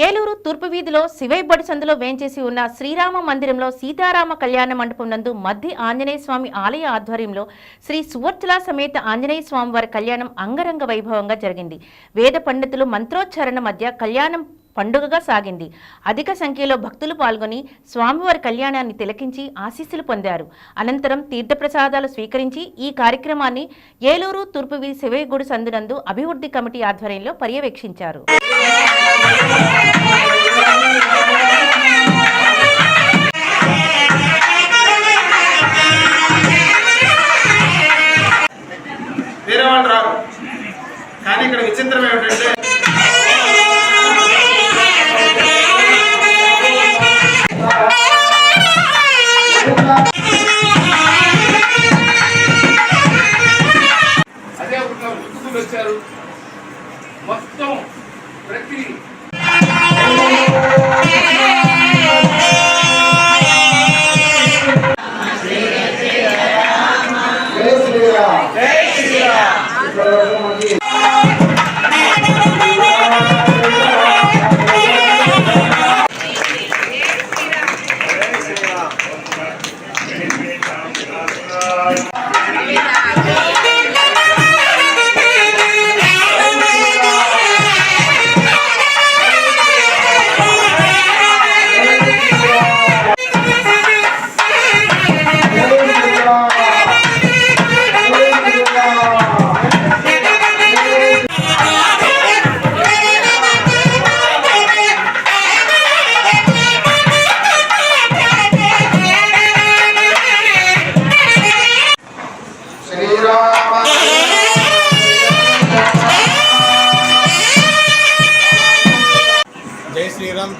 ఏలూరు తూర్పు వీధిలో శివైబడి సందులో వేంచేసి ఉన్న శ్రీరామ మందిరంలో సీతారామ కళ్యాణ మండపం నందు మధ్య ఆంజనేయ స్వామి ఆలయ ఆధ్వర్యంలో శ్రీ సువర్చల సమేత ఆంజనేయ స్వామి వారి కళ్యాణం అంగరంగ వైభవంగా జరిగింది. వేద పండితులు మంత్రోచ్చారణ మధ్య కళ్యాణం పండుగగా సాగింది. అధిక సంఖ్యలో భక్తులు పాల్గొని స్వామివారి కళ్యాణాన్ని తిలకించి ఆశీస్సులు పొందారు. అనంతరం తీర్థప్రసాదాలు స్వీకరించి ఈ కార్యక్రమాన్ని ఏలూరు తూర్పు వీధి శివయ్య గుడి సందునందు అభివృద్ధి కమిటీ ఆధ్వర్యంలో పర్యవేక్షించారు. వేరే వాళ్ళు రారు. కానీ ఇక్కడ విచిత్రం ఏమిటంటే అదే మొత్తం ప్రతి శ్రీరామ.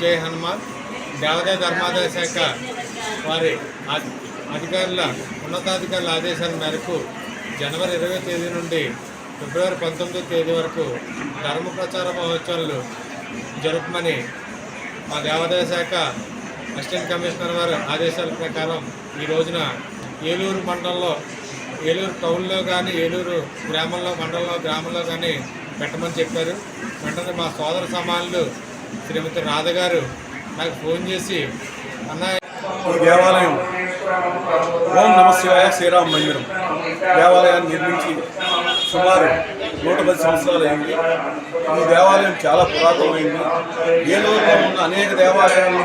జై హనుమాన్ దేవాదాయ ధర్మాదాయ శాఖ వారి అధికారుల ఉన్నతాధికారుల ఆదేశాల మేరకు జనవరి ఇరవై తేదీ నుండి ఫిబ్రవరి పంతొమ్మిదో తేదీ వరకు ధర్మ ప్రచార మహోత్సవాలు జరుపమని మా దేవాదాయ శాఖ అసిస్టెంట్ కమిషనర్ వారి ఆదేశాల ప్రకారం ఈ రోజున ఏలూరు మండలంలో ఏలూరు టౌన్లో కానీ ఏలూరు గ్రామంలో మండలంలో గ్రామంలో కానీ పెట్టమని చెప్పారు. వెంటనే మా సోదర సమానులు శ్రీమతి రాధ గారు నాకు ఫోన్ చేసి అన్న దేవాలయం. ఓం నమ శివాయ శ్రీరామ మందిరం. దేవాలయాన్ని నిర్మించి సుమారు నూట పది సంవత్సరాలు అయింది. ఈ దేవాలయం చాలా పురాతనమైంది. ఏలూరులో ఉన్న అనేక దేవాలయాలు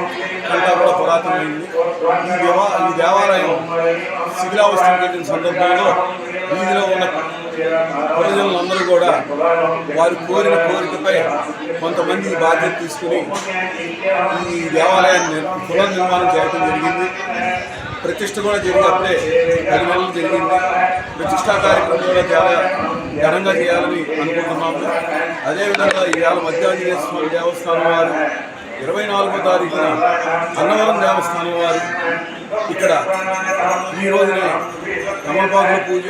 కంటే కూడా పురాతనమైంది. ఈ దేవా ఈ దేవాలయం శిథిలావస్థ సందర్భంలో వీధిలో ఉన్న ప్రజలందరూ కూడా వారు కోరిన కోరికపై కొంతమంది బాధ్యత తీసుకుని ఈ దేవాలయాన్ని పునర్నిర్మాణం చేయడం జరిగింది. ప్రతిష్ట కూడా జరిగినప్పుడే పది నెలలు జరిగింది. ప్రతిష్టా కార్యక్రమం కూడా చాలా ఘనంగా చేయాలని అనుకుంటున్నాము. అదేవిధంగా ఈవేళ మధ్యాహ్న స్వామి దేవస్థానం వారు ఇరవై నాలుగో తారీఖున అన్నవరం దేవస్థానం వారు ఇక్కడ ఈ రోజున పూజ